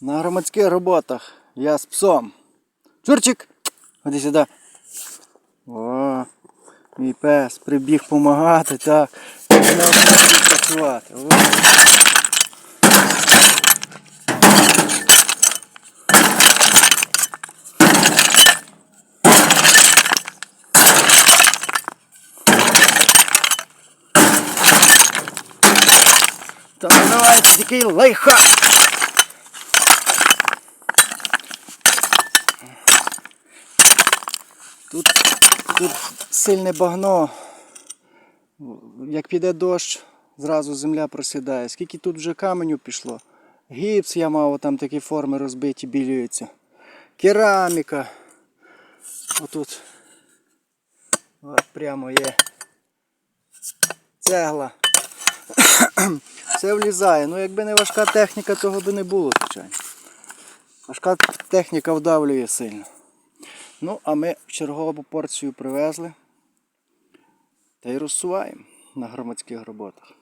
На громадських роботах я з псом. Чурчик! Ходи сюди. О, мій пес прибіг допомагати, так. Працювати. Називається такий лайфхак. Тут, тут сильне багно. Як піде дощ, зразу земля просідає. Скільки тут вже каменю пішло. Гіпс я мав, там такі форми розбиті, білюються. Кераміка. Отут. От прямо є. Цегла. Все влізає. Ну якби не важка техніка, того би не було, звичайно. Важка техніка вдавлює сильно. Ну, а ми чергову порцію привезли та й розсуваємо на громадських роботах.